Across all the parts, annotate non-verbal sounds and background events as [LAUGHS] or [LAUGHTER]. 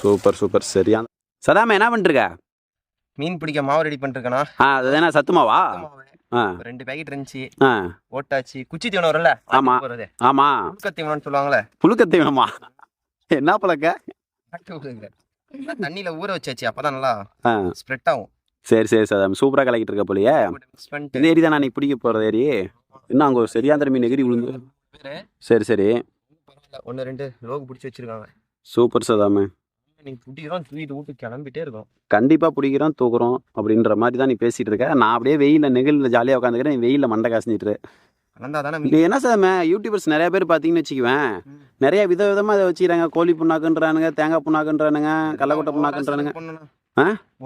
Super super. சரியா சதாம என்ன பண்ணிருக்க மீன் பிடிக்க மாவு ரெடி பண்ணிருக்கேனா? ஆ அதுதானே சத்துமாவா ஆ. ரெண்டு பேக்கெட் இருந்துச்சு. ஆ. ஓட்டாச்சு. குச்சி தீவனம் வரும்ல ஆமா. ஆமா. புழுக்க தீவனம்னு சொல்லுவாங்களே புழுக்கத்தை வேணுமா என்ன பழக்க? புழுக்க. தண்ணியில ஊற வச்சாச்சு அப்பதான் நல்லா ஸ்ப்ரெட் ஆகும். சரி சரி சதாம். சூப்பரா கலக்கிட்டு இருக்க போலியே. இந்த ஏரி தான் நான் பிடிக்க போறது ஏரி? இன்னும் அங்க ஒரு சரியாந்திர மீன் எகிரி விழுந்து சரி சரி. ஒண்ணு ரெண்டு லோகு பிடிச்சி வச்சிருக்காங்க. சூப்பர் சதாமு. நீ பிடிக்கிறோம் தூக்கிட்டு விட்டு கிளம்பிட்டே இருக்கும். கண்டிப்பா பிடிக்கிறோம் தூக்குறோம் அப்படின்ற மாதிரி தான் நீ பேசிட்டு இருக்க. நான் அப்படியே வெயில நெகிழ்ல ஜாலியா உட்காந்துக்கிறேன் நீ வெயில மண்டை இது என்ன சார் யூடியூபர்ஸ் நிறைய பேர் பார்த்தீங்கன்னு வச்சுக்குவேன். நிறைய வித விதமா இதை வச்சுக்கிறாங்க. கோழி புண்ணாக்குன்றானுங்க தேங்காய் புண்ணாக்குன்றானுங்க கடலக்கொட்டை புண்ணாக்குன்றானுங்க?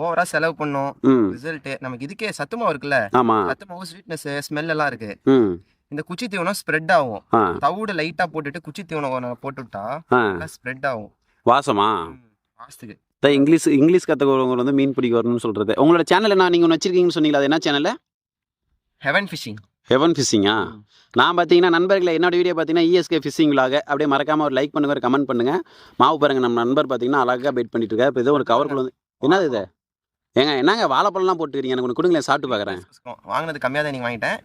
ஓவரா செலவு பண்ணோம் ரிசல்ட் நமக்கு இதுக்கே சத்துமாவு இருக்குல்ல? ஆமா. சத்துமாவு ஸ்வீட்னஸ் ஸ்மெல் எல்லாம் இருக்கு. இந்த குச்சி தீவனம் ஸ்ப்ரெட் ஆகும். தவிடு லைட்டா போட்டுட்டு குச்சி தீவனம் ஒண்ணு போட்டுவிட்டா ஸ்ப்ரெட் ஆகும். வாசமா? மாசத்துக்கு தான் இங்கிலீஷ் இங்கிலீஷ் கற்றுக்கிறவங்க வந்து மீன் பிடிக்க வரணும்னு சொல்றது. உங்களோட சேனல் என்ன நீங்கள் ஒன்று வச்சிருக்கீங்கன்னு சொன்னீங்களா? அது என்ன சேனல் ஹெவன் ஃபிஷிங் ஹெவன் ஃபிஷிங்கா நான் பார்த்தீங்கன்னா நண்பர்களை என்னோட வீடியோ பார்த்தீங்கன்னா இஎஸ்கே ஃபிஷிங் விலாக அப்படியே மறக்காம ஒரு லைக் பண்ணுங்க ஒரு கமெண்ட் பண்ணுங்க. மாவு பாருங்க நம்ம நண்பர் பார்த்தீங்கன்னா அழகாக வெயிட் பண்ணிட்டு இருக்காரு. இப்போ ஏதோ ஒரு கவருக்குள்ள வந்து என்னது இது? ஏங்க என்னங்க வாழைப்பழம்லாம் போட்டுக்கிறீங்க? எனக்கு ஒன்று கொடுங்களேன் சாப்பிட்டு பார்க்குறேன் வாங்கினது கம்மியா தான் நீங்க வாங்கிட்டேன்.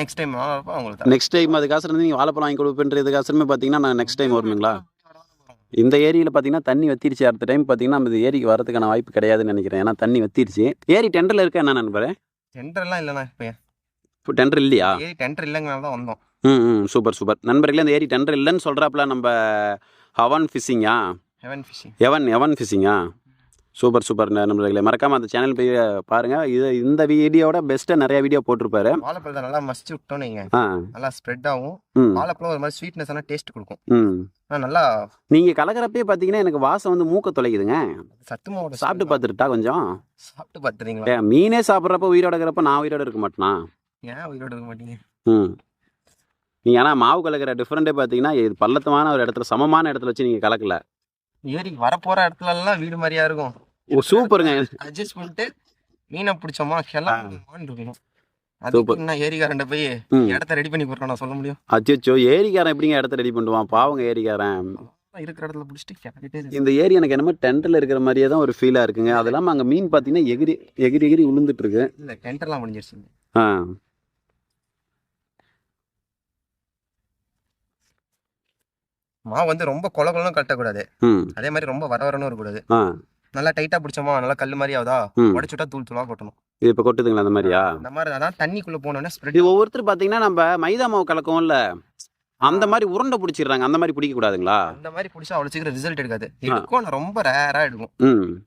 நெக்ஸ்ட் டைம் உங்களுக்கு. நெக்ஸ்ட் டைம் அதுக்காசம் இருந்து நீங்கள் வாழைப்பழம் வாங்கி கொடுப்பேன்றதுக்காசமே பார்த்தீங்கன்னா நான் நெக்ஸ்ட் டைம் வருவீங்களா இந்த ஏரியில் பார்த்தீங்கன்னா தண்ணி வத்திருச்சு. அடுத்த டைம் பார்த்தீங்கன்னா நம்ம இந்த ஏரிக்கு வரதுக்கான வாய்ப்பு கிடையாதுன்னு நினைக்கிறேன். ஏன்னா தண்ணி வத்திருச்சு. ஏரி டெண்டரில் இருக்க? என்ன நண்பரே? டெண்டர்லாம் இல்லைண்ணா இப்போ இப்போ டெண்டர் இல்லையா? ஏறி டெண்டர் இல்லைங்கனால தான் வந்தோம். ம் ம். Super super. நண்பர்களே இந்த ஏரி டெண்டர் இல்லைன்னு சொல்கிறாப்புல நம்ம ஹவன் ஃபிஷிங்கா? ஹெவன் ஃபிஷிங் எவன் எவன் ஃபிஷிங்கா? சூப்பர் சூப்பர் நண்பர்களே. மறக்காமல் அந்த சேனல் போய் பாருங்கள் இது இந்த வீடியோட பெஸ்ட்டாக நிறைய வீடியோ போட்டிருப்பாரு. வாழைப்பழத்தை நல்லா மசிச்சு விட்டோம் நீங்க ஆ. நல்லா ஸ்ப்ரெட் ஆகும். வாழைப்பழம் ஒரு மாதிரி ஸ்வீட்னஸ் ஆனால் டேஸ்ட் கொடுக்கும். நல்லா நீங்கள் கலக்கிறப்பே பார்த்தீங்கன்னா எனக்கு வாசம் வந்து மூக்க தொலைக்குதுங்க. சத்துமாவோட சாப்பிட்டு பார்த்துட்டா கொஞ்சம்? சாப்பிட்டு பார்த்துறீங்களா மீனே சாப்பிட்றப்ப உயிரோட இருக்கிறப்ப நான் உயிரோட இருக்க மாட்டேனா? ஏன் உயிரோட இருக்க மாட்டீங்க? ம். நீங்கள் ஆனால் மாவு கலக்கிற டிஃப்ரெண்ட்டே பார்த்தீங்கன்னா இது பள்ளத்தமான ஒரு இடத்துல சமமான இடத்துல வச்சு நீங்கள் கலக்கல. இடத்துல எல்லாம் வீடு மாதிரியா இருக்கும். ஓ சூப்பருங்க. அட்ஜஸ்ட் பண்ணிட்டு மீனை பிடிச்சோமா கிளம்பி இருக்கணும். அதுக்கு என்ன ஏரிக்காரன்ட்ட போய் ம். இடத்த ரெடி பண்ணி கொடுக்கணும் சொல்ல முடியும். அச்சோ ஏரிக்காரன் எப்படிங்க இடத்த ரெடி பண்ணுவான்? பாவங்க ஏரிக்காரன். இருக்கிற இடத்துல பிடிச்சிட்டு. இந்த ஏரி எனக்கு என்னமோ டென்ட்டில் இருக்கிற மாதிரியே தான் ஒரு ஃபீலாக இருக்குங்க. அது இல்லாமல் அங்கே மீன் பார்த்தீங்கன்னா எகிரி எகிரி எகிரி இருக்கு இல்ல டெண்டர்லாம் முடிஞ்சிருச்சு. ஆ. மாவு வந்து ரொம்ப கொல கொலன்னு கட்டக்கூடாது. ம். அதே மாதிரி ரொம்ப வர வரணும் இருக்கக்கூடாது. நல்லா டைட்டா பிடிச்சோமா? நல்லா கல் மாதிரி ஆகுதா? உடச்சுட்டா தூள் தூளா கொட்டணும். இது இப்போ கொட்டுதுங்களா அந்த மாதிரியா? இந்த மாதிரி அதான் தண்ணிக்குள்ள போனோடனே ஸ்ப்ரெட் இது ஒவ்வொருத்தர் பார்த்தீங்கன்னா நம்ம மைதா மாவு கலக்கோம்ல அந்த மாதிரி உருண்டை பிடிச்சிடுறாங்க. அந்த மாதிரி பிடிக்க கூடாதுங்களா? அந்த மாதிரி பிடிச்சா அவ்வளவு சீக்கிரம் ரிசல்ட் எடுக்காது. எடுக்கும் ரொம்ப ரேரா எடுக்கும்.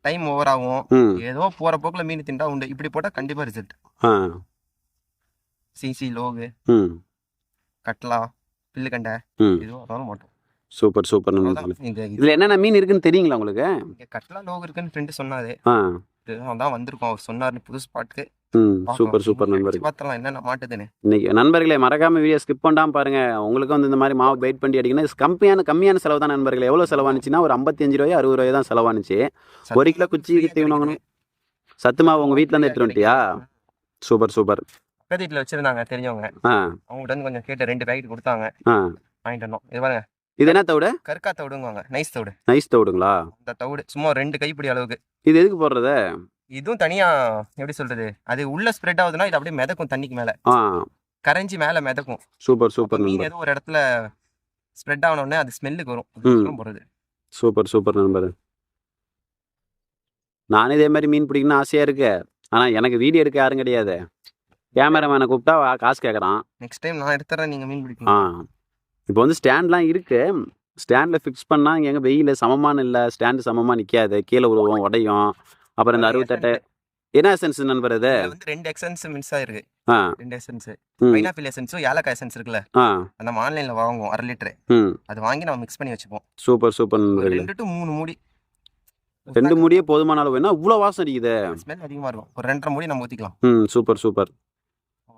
டைம் ஓவர் ஆகும். ஏதோ போற போக்குல மீன் திண்டா உண்டு. இப்படி போட்டா கண்டிப்பா ரிசல்ட் சிசி லோகு கட்லா பில்லுக்கண்டை எதுவும் அதாலும் மாட்டோம். சூப்பர் சூப்பர் இதில் என்னென்ன மீன் இருக்குன்னு தெரியுங்களா உங்களுக்கு? கட்லா லோகு இருக்குன்னு ஃப்ரெண்டு சொன்னாரு. தான் வந்திருக்கோம். அவர் சொன்னாரு புது ஸ்பாட்க்கு ம் சூப்பர் சூப்பர் நண்பர்கள். பார்த்தலாம் என்னென்ன மாட்டுதுன்னு. இன்னைக்கு நண்பர்களே மறக்காம வீடியோ ஸ்கிப் பண்ணாம பாருங்க. உங்களுக்கு வந்து இந்த மாதிரி மாவு வெயிட் பண்ணி அடிக்கணும் கம்மியான கம்மியான செலவு தான் நண்பர்களே. எவ்வளோ செலவானுச்சுன்னா ஒரு ஐம்பத்தஞ்சு ரூபாய் அறுபது ரூபாய் தான் செலவானுச்சு. ஒரு கிலோ குச்சி தீவனம் சத்து மாவு உங்க வீட்ல இருந்து எடுத்துட்டு வந்துட்டியா? Super super. பக்கத்து வீட்டுல வச்சிருந்தாங்க தெரிஞ்சவங்க. இருந்து கொஞ்சம் கேட்டு ரெண்டு பேக்கெட் கொடுத்தாங்க. வாங்கிட்டு வந்தோம். இது பாருங்க. இது என்ன தவிடு? கருக்கா தவிடுங்குவாங்க. நைஸ் தவிடு. நைஸ் தவிடுங்களா? அந்த தவிடு. சும்மா ரெண்டு கைப்பிடி அளவுக்கு. இது எதுக்கு போடுறது? இதுவும் தனியா எப்படி சொல்றது? அது உள்ள ஸ்ப்ரெட் ஆகுதுன்னா இது அப்படியே மிதக்கும் தண்ணிக்கு மேல. ஆ. கரைஞ்சி மேல மிதக்கும். சூப்பர் சூப்பர் மீன் ஏதோ ஒரு இடத்துல ஸ்ப்ரெட் ஆன உடனே அது ஸ்மெல்லுக்கு வரும். போறது சூப்பர் சூப்பர் நண்பர். நானும் இதே மாதிரி மீன் பிடிக்கணும்னு ஆசையா இருக்கு. ஆனா எனக்கு வீடியோ எடுக்க யாரும் கிடையாது. கேமராமேனை கூப்பிட்டா காசு கேட்குறான் நெக்ஸ்ட் டைம் நான் எடுத்துறேன் நீங்க மீன் ஆ. பிடிக்கணும் இப்போ வந்து ஸ்டாண்ட்லாம் இருக்கு. ஸ்டாண்டில் ஃபிக்ஸ் பண்ணால் இங்கே எங்கே வெயில் சமமான இல்லை ஸ்டாண்டு சமமாக நிற்காது கீழே விழுவும் உடையும். அப்புறம் இந்த அறுபத்தெட்டு என்ன எசன்ஸ் நண்பர் இது? வந்து ரெண்டு எசன்ஸ் மின்ஸ் ஆயிருக்கு. ரெண்டு எசன்ஸ் பைனாப்பிள் எசன்ஸும் ஏலக்காய் எசன்ஸ் இருக்குல்ல? நம்ம ஆன்லைன்ல வாங்குவோம் அரை லிட்டரு. அது வாங்கி நம்ம மிக்ஸ் பண்ணி வச்சுப்போம். சூப்பர் சூப்பர் ரெண்டு டு மூணு மூடி. ரெண்டு முடியே போதுமான அளவு. என்ன இவ்வளோ வாசம் அடிக்குது? ஸ்மெல் அதிகமா இருக்கும். ஒரு ரெண்டரை மூடி நம்ம ஊத்திக்கலாம். ம் சூப்பர் சூப்பர்.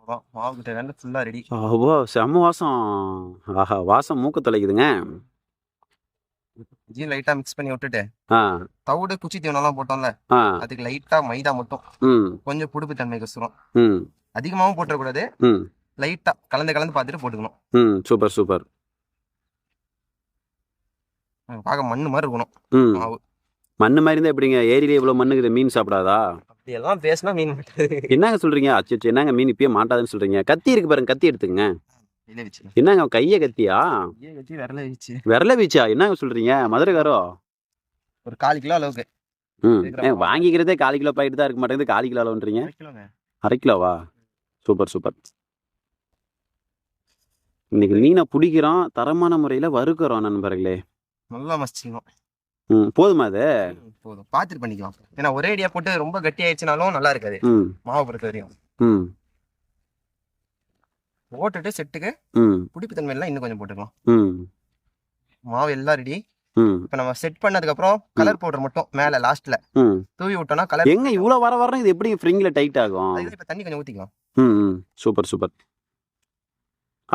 அவ்வளவுதான் மாவு கிட்ட வேலை ஃபுல்லா ரெடி அவ்வளோ செம்ம வாசம். ஆஹா வாசம் மூக்கு தொலைக்குதுங்க. ஜி லைட்டா மிக்ஸ் பண்ணி விட்டுட்டு தவிடு குச்சி தீவனம்லாம் போட்டோம்ல அதுக்கு லைட்டா மைதா மட்டும். கொஞ்சம் புடுப்பு தன்மை கசுரும். அதிகமாகவும் போட்டுறக்கூடாது. லைட்டா கலந்து கலந்து பார்த்துட்டு போட்டுக்கணும். ம் சூப்பர் சூப்பர். பார்க்க மண்ணு மாதிரி இருக்கணும் ம். மாவு. மண்ணு மாதிரி இருந்தா எப்படிங்க? ஏரியில இவ்வளவு மண்ணுக்குது மீன் சாப்பிடாதா? எல்லாம் பேசினா மீன் மாட்டாது. என்னங்க சொல்றீங்க? அச்சோ என்னங்க மீன் இப்பயே மாட்டாதுன்னு சொல்றீங்க? கத்தி இருக்கு பாருங்க கத்தி எடுத்துங்க என்னங்க கைய கத்தியா? வச்சு விரல வச்சு. விரல வீச்சா? என்னங்க சொல்றீங்க? மதுரைக்காரோ ஒரு கால் கிலோ அளவுக்கு. ம். வாங்கிக்கிறதே கால் கிலோ பாக்கெட் தான் இருக்க மாட்டேங்குது. கால் கிலோ அளவுன்றீங்க? அரை கிலோவா? Super super. இன்னைக்கு மீனை பிடிக்கிறோம். தரமான முறையில வறுக்கிறோம் நண்பர்களே. நல்லா மசிச்சிக்கணும் ம் போதுமா அது? போதும். பார்த்துட்டு பண்ணிக்கலாம். ஏன்னா ஒரே ஐடியா போட்டு ரொம்ப கட்டி ஆயிடுச்சுனாலும் நல்லா இருக்காது. மாவு பொறுத்த வரையும். போட்டுட்டு செட்டுக்கு புடிப்பு தன்மையெல்லாம் இன்னும் கொஞ்சம் போட்டுக்கலாம். மாவு எல்லாம் ரெடி இப்போ நம்ம செட் பண்ணதுக்கு அப்புறம் கலர் பவுடர் மட்டும் மேல லாஸ்ட்ல தூவி விட்டோம்னா கலர் எங்க இவ்வளவு வர வர இது எப்படி ஃப்ரிங்கில் டைட் ஆகும்? இப்போ தண்ணி கொஞ்சம் ஊத்திக்கலாம். Super super.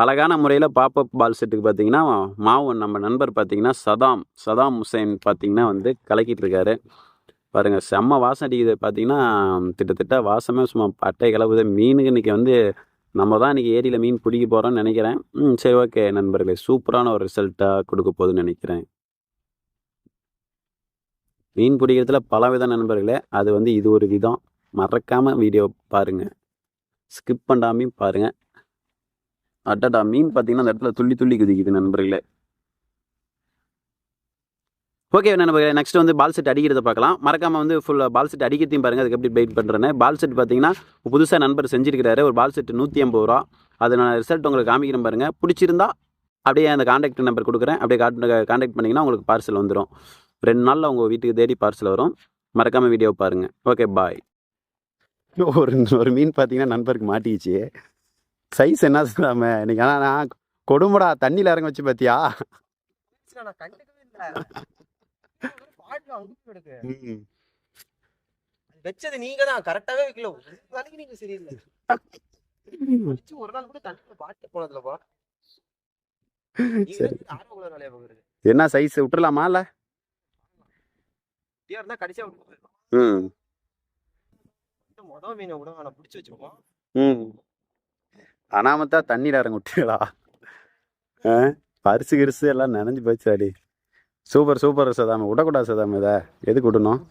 அழகான முறையில் பாப்பப் பால் செட்டுக்கு பார்த்தீங்கன்னா மாவு நம்ம நண்பர் பார்த்தீங்கன்னா சதாம் சதாம் ஹுசைன் பார்த்தீங்கன்னா வந்து கலக்கிட்டு இருக்காரு. பாருங்கள் செம்ம வாசம் அடிக்குது. பார்த்தீங்கன்னா திட்டத்தட்ட வாசமே சும்மா பட்டை கிளப்புது மீனுக்கு இன்றைக்கி வந்து நம்ம தான் இன்றைக்கி ஏரியில் மீன் பிடிக்க போகிறோம்னு நினைக்கிறேன். ம் சரி ஓகே நண்பர்களே. சூப்பரான ஒரு ரிசல்ட்டாக கொடுக்க போகுதுன்னு நினைக்கிறேன். மீன் பிடிக்கிறதுல பல வித நண்பர்களே அது வந்து இது ஒரு விதம். மறக்காமல் வீடியோ பாருங்கள் ஸ்கிப் பண்ணாமையும் பாருங்கள் அட்டடா மீன் பார்த்தீங்கன்னா அந்த இடத்துல துள்ளி துள்ளி குதிக்குது நண்பர்களே. ஓகே நண்பர்களே நெக்ஸ்ட் வந்து பால் செட் அடிக்கிறத பார்க்கலாம். மறக்காமல் வந்து ஃபுல்லாக பால் செட் அடிக்கிறதையும் பாருங்கள் அதுக்கு எப்படி வெயிட் பண்ணுறேன்னு பால் செட் பார்த்தீங்கன்னா புதுசாக நண்பர் செஞ்சிருக்கிறாரு ஒரு பால் செட் நூற்றி ஐம்பது ரூபா. அது நான் ரிசல்ட் உங்களுக்கு காமிக்கிறேன் பாருங்கள் பிடிச்சிருந்தா அப்படியே அந்த காண்டாக்ட் நம்பர் கொடுக்குறேன். அப்படியே காண்டாக்ட் பண்ணிங்கன்னா உங்களுக்கு பார்சல் வந்துடும் ரெண்டு நாளில் உங்கள் வீட்டுக்கு தேடி பார்சல் வரும். மறக்காமல் வீடியோ பாருங்கள் ஓகே பாய் [LAUGHS] ஒரு ஒரு மீன் பார்த்தீங்கன்னா நண்பருக்கு மாட்டிக்கிச்சு. சைஸ் என்ன சொல்லாம இன்னைக்கு ஆனால் நான் கொடுமுடா தண்ணியில் இறங்க வச்சு பார்த்தியா [LAUGHS] வச்சது நீங்க தான். கரெக்டாவே வைக்கல. நாளைக்கு நீங்க சரியில்லை. ஒரு நாள் கூட தண்ணியில பாட்டு போனதுலப்பா என்ன சைஸ் விட்டுறலாமா இல்லை? கடைசியா விட்டு ம். மொதல் மீனை விட பிடிச்சி வச்சிருக்கோம் ம். அனாமத்தா தண்ணியில் இறங்க விட்டுங்களா ஆ? பரிசு கிரிசு எல்லாம் நனைஞ்சு போச்சு அடி சூப்பர் சூப்பர் சதாம. விடக்கூடாது சதாம இதை. எதுக்கு விடணும்?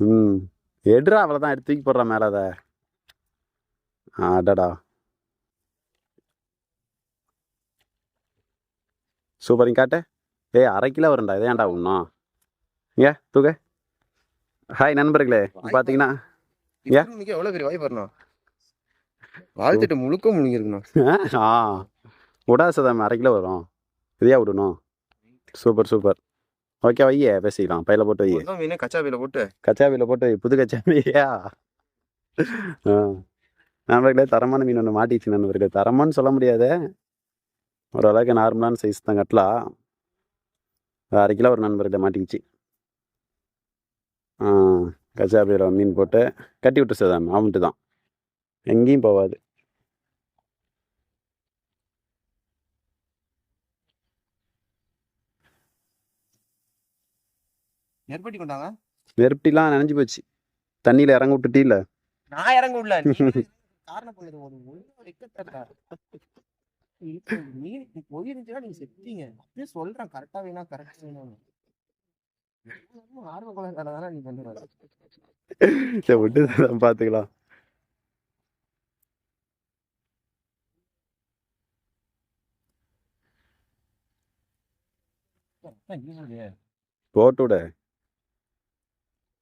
ம். எடுறா அவ்வளோதான் எடுத்து தூக்கி போடுறா மேலே அதை. அடடா. சூப்பர் இங்க காட்டு. ஏய் அரை கிலோ வரும்டா. இதை ஏன்டா உண்ணும் ஏ தூக்க. ஹாய் நண்பர்களே. பார்த்தீங்கன்னா ஏ? இன்னைக்கு எவ்வளவு பெரிய வாய்ப்பு வரணும். வாழ்த்துட்டு முழுக்க முழுங்கி இருக்கணும் ஆ. விடா சதாம அரை கிலோ வரும். இதையா விடணும்? Super super. ஓகே வையே பேசிக்கலாம். பையில போட்டு மொதல் மீனை கச்சாபில போட்டு. கச்சாவில போட்டு வை புது கச்சாவியா ஆ. நண்பர்களே தரமான மீன் ஒன்று மாட்டிச்சு நண்பர்களே. தரமான்னு சொல்ல முடியாது. ஓரளவுக்கு நார்மலான சைஸ் தான் கட்டலாம். அரை கிலோ ஒரு நண்பர்கிட்ட மாட்டிக்கிச்சு. ஆ கச்சாபியில் மீன் போட்டு கட்டி விட்டு சதாம் அவன்ட்டு தான். எங்கேயும் போகாது. நெருப்பட்டி கொண்டாங்க? நெருப்பிலாம் நனைஞ்சு போச்சு. தண்ணியில் இறங்க விட்டுட்டீல்ல? நான் இறங்க விடல. நீ காரணம் பண்ணது ஒரு வைக்கத்தக்கா மீன் போயிருந்துச்சுன்னா நீங்க செத்தீங்க. அப்படியே சொல்றேன். கரெக்டா வேணா கரெக்டா வேணும் ஆர்வ குழந்தை தானே நீ பண்ணுற. சரி விட்டு போட்டு விடு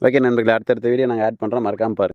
ஓகே நண்பர்களே அடுத்தடுத்த வீடியோ நாங்கள் ஆட் பண்ணுறோம் மறக்காமல் பாருங்கள்